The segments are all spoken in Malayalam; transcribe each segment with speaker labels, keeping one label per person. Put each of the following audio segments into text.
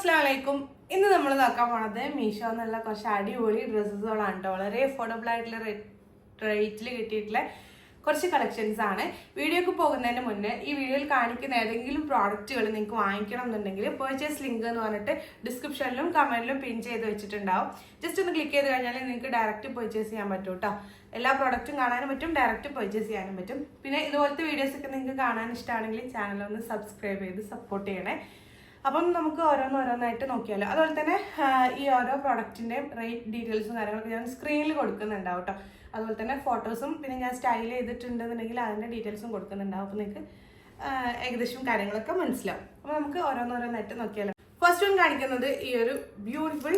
Speaker 1: അസ്സലാമലൈക്കും. ഇന്ന് നമ്മൾ നോക്കാൻ പോണത് മീഷോ എന്നുള്ള കുറച്ച് അടിപൊളി ഡ്രസ്സുകളാണ് കേട്ടോ വളരെ അഫോർഡബിൾ ആയിട്ടുള്ള റേറ്റിൽ കിട്ടിയിട്ടുള്ള കുറച്ച് കളക്ഷൻസ് ആണ്. വീഡിയോക്ക് പോകുന്നതിന് മുന്നേ ഈ വീഡിയോയിൽ കാണിക്കുന്ന ഏതെങ്കിലും പ്രോഡക്റ്റുകൾ നിങ്ങൾക്ക് വാങ്ങിക്കണം എന്നുണ്ടെങ്കിൽ പർച്ചേസ് ലിങ്ക് എന്ന് പറഞ്ഞിട്ട് ഡിസ്ക്രിപ്ഷനിലും കമന്റിലും പിൻ ചെയ്ത് വെച്ചിട്ടുണ്ടാവും. ജസ്റ്റ് ഒന്ന് ക്ലിക്ക് ചെയ്ത് കഴിഞ്ഞാൽ നിങ്ങൾക്ക് ഡയറക്റ്റ് പർച്ചേസ് ചെയ്യാൻ പറ്റും കേട്ടോ എല്ലാ പ്രോഡക്റ്റും കാണാനും പറ്റും ഡയറക്റ്റ് പർച്ചേസ് ചെയ്യാനും പറ്റും. പിന്നെ ഇതുപോലത്തെ വീഡിയോസൊക്കെ നിങ്ങൾക്ക് കാണാൻ ഇഷ്ടമാണെങ്കിൽ ചാനൽ ഒന്ന് സബ്സ്ക്രൈബ് ചെയ്ത് സപ്പോർട്ട് ചെയ്യണേ. അപ്പം നമുക്ക് ഓരോന്ന് ഓരോന്നായിട്ട് നോക്കിയാലോ. അതുപോലെ തന്നെ ഈ ഓരോ പ്രൊഡക്റ്റിന്റെയും റേറ്റ് ഡീറ്റെയിൽസും കാര്യങ്ങളൊക്കെ ഞാൻ സ്ക്രീനിൽ കൊടുക്കുന്നുണ്ടാവും കേട്ടോ അതുപോലെ തന്നെ ഫോട്ടോസും പിന്നെ ഞാൻ സ്റ്റൈൽ ചെയ്തിട്ടുണ്ടെന്നുണ്ടെങ്കിൽ അതിന്റെ ഡീറ്റെയിൽസും കൊടുക്കുന്നുണ്ടാവും. അപ്പോൾ നിങ്ങൾക്ക് ഏകദേശം കാര്യങ്ങളൊക്കെ മനസ്സിലാവും. അപ്പോൾ നമുക്ക് ഓരോന്നോരോന്നായിട്ട് നോക്കിയാലോ. ഫസ്റ്റ് വൺ കാണിക്കുന്നത് ഈ ഒരു ബ്യൂട്ടിഫുൾ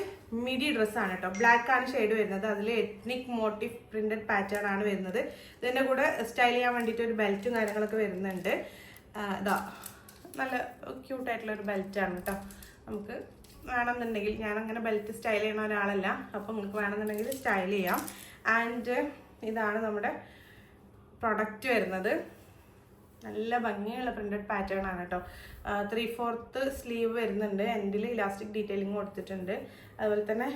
Speaker 1: മിഡി ഡ്രസ്സാണ് കേട്ടോ ബ്ലാക്ക് ആണ് ഷെയ്ഡ് വരുന്നത്. അതിൽ എത്നിക് മോട്ടീവ് പ്രിന്റഡ് പാറ്റേൺ ആണ് വരുന്നത്. ഇതിന്റെ കൂടെ സ്റ്റൈൽ ചെയ്യാൻ വേണ്ടിയിട്ട് ഒരു ബെൽറ്റും കാര്യങ്ങളൊക്കെ വരുന്നുണ്ട്. ഇതാ. നല്ല ക്യൂട്ടായിട്ടുള്ള ഒരു ബെൽറ്റാണ് കേട്ടോ നമുക്ക് വേണമെന്നുണ്ടെങ്കിൽ ഞാൻ അങ്ങനെ ബെൽറ്റ് സ്റ്റൈൽ ചെയ്യുന്ന ഒരാളല്ല. അപ്പം നിങ്ങൾക്ക് വേണമെന്നുണ്ടെങ്കിൽ സ്റ്റൈൽ ചെയ്യാം. ആൻഡ് ഇതാണ് നമ്മുടെ പ്രൊഡക്റ്റ് വരുന്നത്. നല്ല ഭംഗിയുള്ള പ്രിന്റഡ് പാറ്റേൺ ആണ് കേട്ടോ ത്രീ ഫോർത്ത് സ്ലീവ് വരുന്നുണ്ട്. എൻഡിൽ ഇലാസ്റ്റിക് ഡീറ്റെയിലിംഗ് കൊടുത്തിട്ടുണ്ട്. അതുപോലെ തന്നെ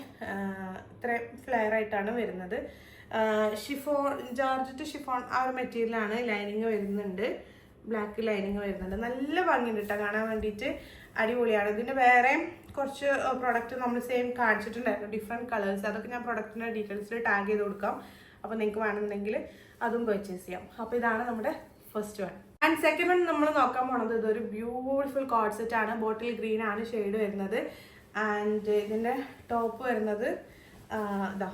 Speaker 1: ഇത്രയും ഫ്ലെയർ ആയിട്ടാണ് വരുന്നത്. ഷിഫോൺ ജോർജറ്റ് ഷിഫോൺ ആ ഒരു മെറ്റീരിയലാണ് ലൈനിങ് വരുന്നുണ്ട്. ബ്ലാക്ക് ലൈനിങ് വരുന്നുണ്ട്. നല്ല ഭംഗിയുണ്ട് കേട്ടോ കാണാൻ വേണ്ടിയിട്ട് അടിപൊളിയാണ്. ഇതിന്റെ വേറെ കുറച്ച് പ്രൊഡക്റ്റ് നമ്മൾ സെയിം കാണിച്ചിട്ടുണ്ടായിരുന്നു. ഡിഫറെന്റ് കളേഴ്സ് അതൊക്കെ ഞാൻ പ്രൊഡക്റ്റിന്റെ ഡീറ്റെയിൽസിൽ ടാഗ് ചെയ്ത് കൊടുക്കാം. അപ്പോൾ നിങ്ങൾക്ക് വേണമെന്നുണ്ടെങ്കിൽ അതും പർച്ചേസ് ചെയ്യാം. അപ്പോൾ ഇതാണ് നമ്മുടെ first one and second one നമ്മൾ നോക്കാൻ പോണത് ഇതൊരു ബ്യൂട്ടിഫുൾ കോഡ് സെറ്റ് ആണ്. ബോട്ടിൽ ഗ്രീൻ ആണ് ഷെയ്ഡ് വരുന്നത്. ആൻഡ് ഇതിന്റെ ടോപ്പ് വരുന്നത് ഇതാ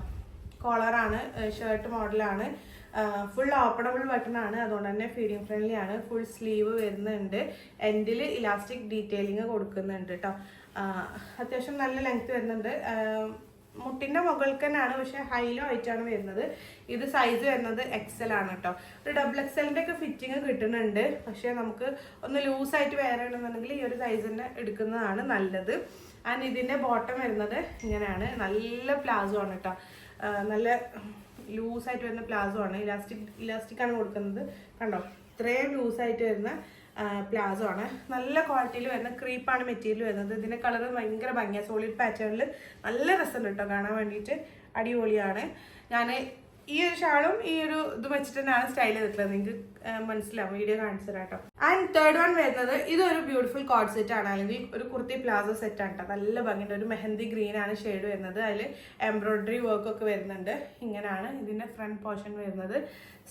Speaker 1: കോളറാണ് ഷർട്ട് മോഡലാണ് ഫുൾ ഓപ്പണബിൾ ബട്ടൺ ആണ്. അതുകൊണ്ട് തന്നെ ഫീഡിങ് ഫ്രണ്ട്ലി ആണ്. ഫുൾ സ്ലീവ് വരുന്നുണ്ട്. എൻഡിൽ ഇലാസ്റ്റിക് ഡീറ്റെയിലിങ് കൊടുക്കുന്നുണ്ട് കേട്ടോ അത്യാവശ്യം നല്ല ലെങ്ത് വരുന്നുണ്ട്. മുട്ടിന്റെ മുകൾക്ക് തന്നെയാണ് പക്ഷെ ഹൈലോ ആയിട്ടാണ് വരുന്നത്. ഇത് സൈസ് വരുന്നത് എക്സൽ ആണ് കേട്ടോ ഒരു ഡബിൾ എക്സലിന്റെ ഒക്കെ ഫിറ്റിങ് കിട്ടുന്നുണ്ട്. പക്ഷേ നമുക്ക് ഒന്ന് ലൂസായിട്ട് വേറെ ആണെന്നുണ്ടെങ്കിൽ ഈ ഒരു സൈസ് തന്നെ എടുക്കുന്നതാണ് നല്ലത്. ആൻഡ് ഇതിന്റെ ബോട്ടം വരുന്നത് ഇങ്ങനെയാണ്. നല്ല പ്ലാസോ ആണ് കേട്ടോ നല്ല ലൂസ് ആയിട്ട് വരുന്ന പ്ലാസോ ആണ്. ഇലാസ്റ്റിക് ഇലാസ്റ്റിക് ആണ് കൊടുക്കുന്നത്. കണ്ടോ? ഇത്രയും ലൂസായിട്ട് വരുന്ന പ്ലാസോ ആണ്. നല്ല ക്വാളിറ്റിയിൽ വരുന്ന ക്രീപ്പാണ് മെറ്റീരിയൽ വരുന്നത്. ഇതിന്റെ കളർ ഭയങ്കര ഭംഗിയാണ് സോളിഡ് പാറ്റേണിൽ നല്ല രസമുണ്ട് കേട്ടോ. കാണാൻ വേണ്ടിയിട്ട് അടിപൊളിയാണ്. ഞാൻ ഈ ഒരു ഷാളും ഈ ഒരു ഇത് വെച്ചിട്ട് തന്നെയാണ് സ്റ്റൈൽ ചെയ്തിട്ടുള്ളത് നിങ്ങൾക്ക് മനസ്സിലാവും. വീഡിയോ കാണിച്ചു തരാം കേട്ടോ ആൻഡ് തേർഡ് വൺ വരുന്നത് ഇതൊരു ബ്യൂട്ടിഫുൾ കോഡ് സെറ്റ് ആണ്. അല്ലെങ്കിൽ ഒരു കുർത്തി പ്ലാസോ സെറ്റ് ആണ് കേട്ടോ നല്ല ഭംഗിയുണ്ട്. ഒരു മെഹന്തി ഗ്രീൻ ആണ് ഷെയ്ഡ് വരുന്നത്. അതിൽ എംബ്രോയിഡറി വർക്ക് ഒക്കെ വരുന്നുണ്ട്. ഇങ്ങനെയാണ് ഇതിന്റെ ഫ്രണ്ട് പോർഷൻ വരുന്നത്.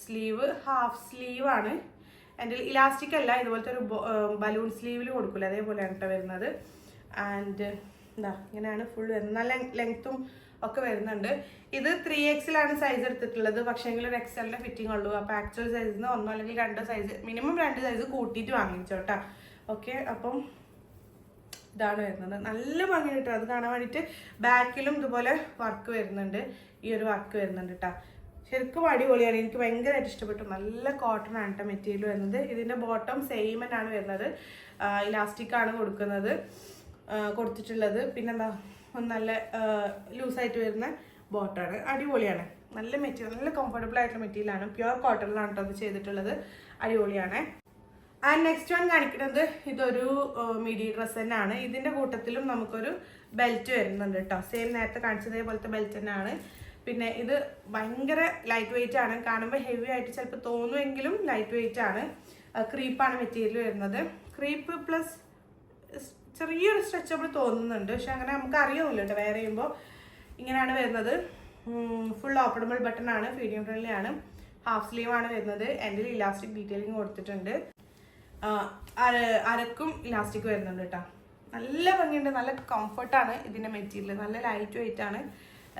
Speaker 1: സ്ലീവ് ഹാഫ് സ്ലീവ് ആണ്. എന്റെ ഇലാസ്റ്റിക് അല്ല ഇതുപോലത്തെ ഒരു ബലൂൺ സ്ലീവിൽ കൊടുക്കില്ല അതേപോലെയാണ് കേട്ടോ വരുന്നത്. ആൻഡ് എന്താ ഇങ്ങനെയാണ് ഫുൾ വരുന്നത്. നല്ല ലെങ്ത്തും ഒക്കെ വരുന്നുണ്ട്. ഇത് ത്രീ എക്സിലാണ് സൈസ് എടുത്തിട്ടുള്ളത്. പക്ഷേങ്കിൽ ഒരു എക്സലിന്റെ ഫിറ്റിംഗ് ഉള്ളൂ. അപ്പോൾ ആക്ച്വൽ സൈസിൽ നിന്ന് ഒന്നോ അല്ലെങ്കിൽ രണ്ടോ സൈസ് മിനിമം രണ്ട് സൈസ് കൂട്ടിയിട്ട് വാങ്ങിച്ചോട്ടാ ഓക്കെ അപ്പം ഇതാണ് വരുന്നത്. നല്ല ഭംഗി കിട്ടും. അത് കാണാൻ വേണ്ടിട്ട് ബാക്കിലും ഇതുപോലെ വർക്ക് വരുന്നുണ്ട്. ഈ ഒരു വർക്ക് വരുന്നുണ്ട് കേട്ടോ ശരിക്കും അടിപൊളിയാണ്. എനിക്ക് ഭയങ്കരമായിട്ട് ഇഷ്ടപ്പെട്ടു. നല്ല കോട്ടൺ ആണ് കേട്ടോ മെറ്റീരിയൽ വരുന്നത്. ഇതിന്റെ ബോട്ടം സെയിം ആണ് വരുന്നത്. ഇലാസ്റ്റിക് ആണ് കൊടുക്കുന്നത്. കൊടുത്തിട്ടുള്ളത്. പിന്നെന്താ? നല്ല ലൂസായിട്ട് വരുന്ന ബോട്ടാണ്. അടിപൊളിയാണ്. നല്ല മെറ്റീരിയൽ നല്ല കംഫർട്ടബിൾ ആയിട്ടുള്ള മെറ്റീരിയലാണ്. പ്യുവർ കോട്ടണിലാണ് കേട്ടോ അത് ചെയ്തിട്ടുള്ളത്. അടിപൊളിയാണ്. ആൻഡ് നെക്സ്റ്റ് വൺ കാണിക്കുന്നത് ഇതൊരു മിഡി ഡ്രസ്സ് തന്നെയാണ്. ഇതിന്റെ കൂട്ടത്തിലും നമുക്കൊരു ബെൽറ്റ് വരുന്നുണ്ട് കേട്ടോ സെയിം നേരത്തെ കാണിച്ചതേ പോലത്തെ ബെൽറ്റ് തന്നെയാണ്. പിന്നെ ഇത് ഭയങ്കര ലൈറ്റ് വെയിറ്റ് ആണ്. കാണുമ്പോൾ ഹെവി ആയിട്ട് ചിലപ്പോൾ തോന്നുമെങ്കിലും ലൈറ്റ് വെയിറ്റ് ആണ് ക്രീപ്പാണ് മെറ്റീരിയൽ വരുന്നത്. ക്രീപ്പ് പ്ലസ് ചെറിയൊരു സ്ട്രെച്ചബിൾ തോന്നുന്നുണ്ട്. പക്ഷെ അങ്ങനെ നമുക്ക് അറിയുന്നില്ല കേട്ടോ വേറെ ചെയ്യുമ്പോൾ ഇങ്ങനെയാണ് വരുന്നത്. ഫുൾ ഓപ്പണബിൾ ബട്ടൺ ആണ് ഫീഡിയം ഫ്രണ്ട്ലിയാണ് ഹാഫ് സ്ലീവ് ആണ് വരുന്നത്. എന്റെ ഇലാസ്റ്റിക് ഡീറ്റെയിലിംഗ് കൊടുത്തിട്ടുണ്ട്. അരക്കും ഇലാസ്റ്റിക് വരുന്നുണ്ട് കേട്ടോ നല്ല ഭംഗിയുണ്ട്. നല്ല കംഫർട്ടാണ് ഇതിന്റെ മെറ്റീരിയൽ നല്ല ലൈറ്റ് വെയിറ്റ് ആണ്.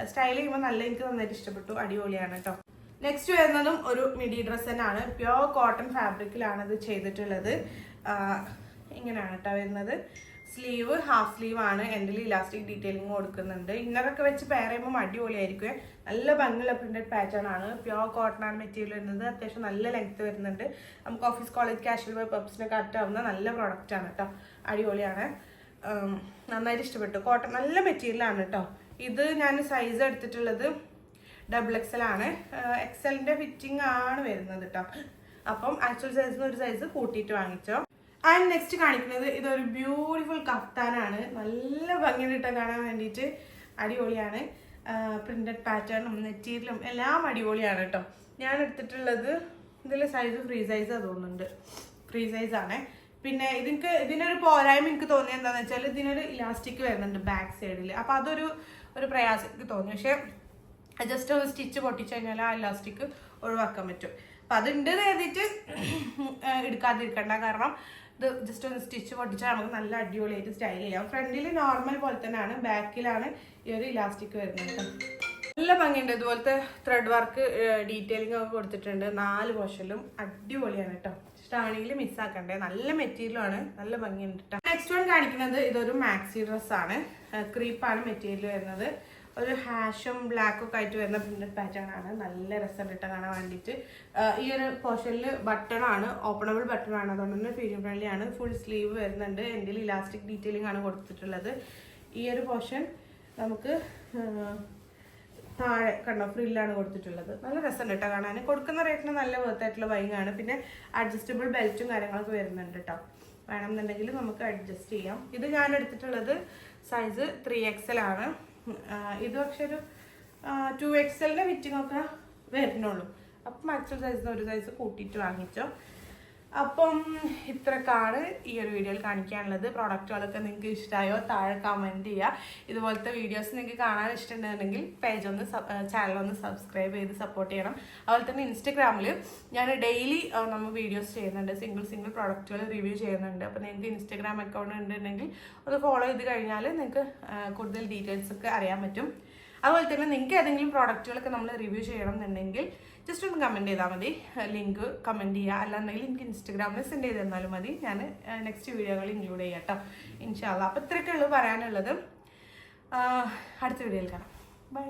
Speaker 1: സ്റ്റൈൽ ചെയ്യുമ്പോൾ നല്ല എനിക്ക് നന്നായിട്ട് ഇഷ്ടപ്പെട്ടു. അടിപൊളിയാണ് കേട്ടോ നെക്സ്റ്റ് വരുന്നതും ഒരു മിഡി ഡ്രസ് തന്നെയാണ്. പ്യോർ കോട്ടൺ ഫാബ്രിക്കിലാണ് ഇത് ചെയ്തിട്ടുള്ളത്. ഇങ്ങനെയാണ് കേട്ടോ വരുന്നത്. സ്ലീവ് ഹാഫ് സ്ലീവ് ആണ് എന്റെ ഇലാസ്റ്റിക് ഡീറ്റെയിലിംഗ് കൊടുക്കുന്നുണ്ട്. ഇന്നറൊക്കെ വെച്ച് പെയർ ചെയ്യുമ്പോൾ അടിപൊളിയായിരിക്കും. നല്ല ഭംഗിയുള്ള പ്രിന്റഡ് പാറ്റേൺ ആണ്. പ്യുവർ കോട്ടൺ ആണ് മെറ്റീരിയൽ വരുന്നത്. അത്യാവശ്യം നല്ല ലെങ്ത്ത് വരുന്നുണ്ട്. നമുക്ക് ഓഫീസ് കോളേജ് കാഷ്വൽ വെയർ പർപ്പസിനൊക്കെ ആവുന്ന നല്ല പ്രോഡക്റ്റ് ആണ് കേട്ടോ അടിപൊളിയാണ്. നന്നായിട്ട് ഇഷ്ടപ്പെട്ടു. കോട്ടൺ നല്ല മെറ്റീരിയലാണ് കേട്ടോ ഇത് ഞാൻ സൈസ് എടുത്തിട്ടുള്ളത് ഡബിൾ എക്സൽ ആണ്. എക്സലിന്റെ ഫിറ്റിംഗ് ആണ് വരുന്നത് കേട്ടോ അപ്പം ആക്ച്വൽ സൈസിന് ഒരു സൈസ് കൂട്ടിയിട്ട് വാങ്ങിച്ചോ. ആൻഡ് നെക്സ്റ്റ് കാണിക്കുന്നത് ഇതൊരു ബ്യൂട്ടിഫുൾ കഫ്താനാണ്. നല്ല ഭംഗിയിലിട്ട് കാണാൻ വേണ്ടിയിട്ട് അടിപൊളിയാണ്. പ്രിന്റഡ് പാറ്റേണും മെറ്റീരിയലും എല്ലാം അടിപൊളിയാണ് കേട്ടോ ഞാൻ എടുത്തിട്ടുള്ളത് ഇതിൽ സൈസ് ഫ്രീ സൈസ് തോന്നുന്നുണ്ട്. ഫ്രീ സൈസാണ് പിന്നെ ഇതിനക്ക് ഇതിനൊരു പോരായ്മ എനിക്ക് തോന്നിയത് എന്താണെന്ന് വെച്ചാൽ ഇതിനൊരു ഇലാസ്റ്റിക് വരുന്നുണ്ട് ബാക്ക് സൈഡിൽ അപ്പോൾ അതൊരു ഒരു പ്രയാസം എനിക്ക് തോന്നി. പക്ഷേ ജസ്റ്റ് ഒന്ന് സ്റ്റിച്ച് പൊട്ടിച്ചു കഴിഞ്ഞാൽ ആ ഇലാസ്റ്റിക് ഒഴിവാക്കാൻ പറ്റും. അപ്പം അതുണ്ട് എഴുതിയിട്ട് എടുക്കാതിരിക്കണ്ട. കാരണം ഇത് ജസ്റ്റ് ഒന്ന് സ്റ്റിച്ച് പൊട്ടിച്ചാൽ നമുക്ക് നല്ല അടിപൊളിയായിട്ട് സ്റ്റൈൽ ചെയ്യാം. ഫ്രണ്ടിൽ നോർമൽ പോലെ തന്നെയാണ് ബാക്കിലാണ് ഈ ഒരു ഇലാസ്റ്റിക് വരുന്നത് നല്ല ഭംഗിയുണ്ട് ഇതുപോലത്തെ ത്രെഡ് വർക്ക് ഡീറ്റെയിലിംഗ് ഒക്കെ കൊടുത്തിട്ടുണ്ട്. നാല് പോഷനിലും അടിപൊളിയാണ് കേട്ടോ ഇഷ്ടമാണെങ്കിൽ മിസ്സാക്കണ്ടേ നല്ല മെറ്റീരിയലാണ് നല്ല ഭംഗിയുണ്ട് കേട്ടോ നെക്സ്റ്റ് വൺ കാണിക്കുന്നത് ഇതൊരു മാക്സി ഡ്രസ്സാണ് ക്രീപ്പാണ് മെറ്റീരിയൽ വരുന്നത്. ഒരു ഹാഷും ബ്ലാക്കും ഒക്കെ ആയിട്ട് വരുന്ന പ്രിന്റഡ് പാറ്റേൺ ആണ്. നല്ല രസമുണ്ട് കേട്ടോ കാണാൻ വേണ്ടിയിട്ട്. ഈ ഒരു പോർഷനിൽ ബട്ടൺ ആണ് ഓപ്പണബിൾ ബട്ടൺ ആണ്. അതുകൊണ്ട് തന്നെ ഫീലിംഗ് ഫ്രണ്ട്ലി ആണ്. ഫുൾ സ്ലീവ് വരുന്നുണ്ട്. എന്റെ ഇലാസ്റ്റിക് ഡീറ്റെയിലിംഗ് ആണ് കൊടുത്തിട്ടുള്ളത്. ഈ ഒരു പോർഷൻ നമുക്ക് താഴെ കണ്ടോ ഫ്രില്ലാണ് കൊടുത്തിട്ടുള്ളത്. നല്ല രസമുണ്ട് കേട്ടോ കാണാൻ. കൊടുക്കുന്ന റേറ്റിന് നല്ല വേർത്തായിട്ടുള്ള ബൈങ്ങാണ് പിന്നെ അഡ്ജസ്റ്റബിൾ ബെൽറ്റും കാര്യങ്ങളൊക്കെ വരുന്നുണ്ട് കേട്ടോ വേണമെന്നുണ്ടെങ്കിൽ നമുക്ക് അഡ്ജസ്റ്റ് ചെയ്യാം. ഇത് ഞാൻ എടുത്തിട്ടുള്ളത് സൈസ് ത്രീ എക്സൽ ആണ്. ഇത് പക്ഷെ ഒരു ടു എക്സലിന്റെ ഫിറ്റിംഗ് ഒക്കെ വരുന്നുള്ളൂ. അപ്പം മറ്റൊരു സൈസിന് ഒരു സൈസ് കൂട്ടിയിട്ട് വാങ്ങിച്ചോ. അപ്പം ഇത്രക്കാണ് ഈ ഒരു വീഡിയോയിൽ കാണിക്കാനുള്ളത്. പ്രോഡക്റ്റുകളൊക്കെ നിങ്ങൾക്ക് ഇഷ്ടമായോ താഴെ കമന്റ് ചെയ്യുക ഇതുപോലത്തെ വീഡിയോസ് നിങ്ങൾക്ക് കാണാൻ ഇഷ്ടമുണ്ടെന്നുണ്ടെങ്കിൽ പേജ് ഒന്ന് ചാനൽ ഒന്ന് സബ്സ്ക്രൈബ് ചെയ്ത് സപ്പോർട്ട് ചെയ്യണം. അതുപോലെ തന്നെ ഇൻസ്റ്റഗ്രാമിൽ ഞാൻ ഡെയിലി നമ്മൾ വീഡിയോസ് ചെയ്യുന്നുണ്ട്. സിംഗിൾ സിംഗിൾ പ്രോഡക്റ്റുകൾ റിവ്യൂ ചെയ്യുന്നുണ്ട്. അപ്പോൾ നിങ്ങൾക്ക് ഇൻസ്റ്റഗ്രാം അക്കൗണ്ട് ഉണ്ടെങ്കിൽ ഒന്ന് ഫോളോ ചെയ്ത് കഴിഞ്ഞാൽ നിങ്ങൾക്ക് കൂടുതൽ ഡീറ്റെയിൽസ് ഒക്കെ അറിയാൻ പറ്റും. അതുപോലെ തന്നെ നിങ്ങൾക്ക് ഏതെങ്കിലും പ്രോഡക്റ്റുകളൊക്കെ നമ്മൾ റിവ്യൂ ചെയ്യണം എന്നുണ്ടെങ്കിൽ ജസ്റ്റ് ഒന്ന് കമന്റ് ചെയ്താൽ മതി. ലിങ്ക് കമന്റ് ചെയ്യുക. അല്ലാന്നുണ്ടെങ്കിൽ എനിക്ക് ഇൻസ്റ്റഗ്രാമിൽ സെൻഡ് ചെയ്ത് തന്നാലും മതി. ഞാൻ നെക്സ്റ്റ് വീഡിയോകൾ ഇൻക്ലൂഡ് ചെയ്യാം കേട്ടോ ഇൻഷാല്ല അപ്പോൾ ഇത്രയൊക്കെ ഉള്ളൂ പറയാനുള്ളത്. അടുത്ത വീഡിയോയിൽ കാണാം. ബൈ